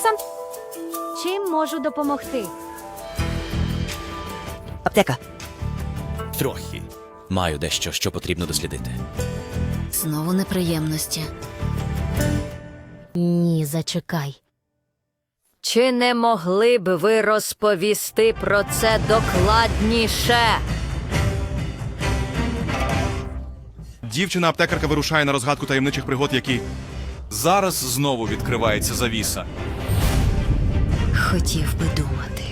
сам. Чим можу допомогти? Аптека. Трохи. Маю дещо, що потрібно дослідити. Знову неприємності. Ні, зачекай. Чи не могли б ви розповісти про це докладніше? Дівчина-аптекарка вирушає на розгадку таємничих пригод, які Зараз знову відкривається завіса. Хотів би думати,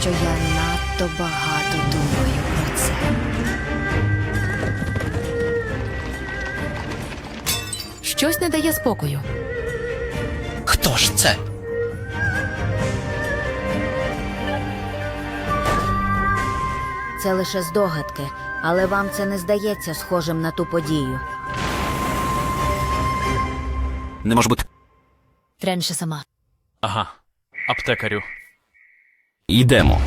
що я надто багато думаю про це. Щось не дає спокою. Хто ж це? Це лише здогадки, але вам це не здається схожим на ту подію. Не може бути. Тренше сама. Ага, аптекарю. Йдемо.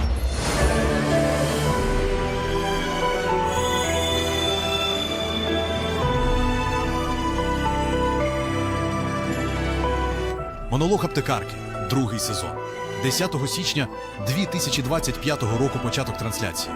Монолог аптекарки. Другий сезон. 10 січня 2025 року початок трансляції.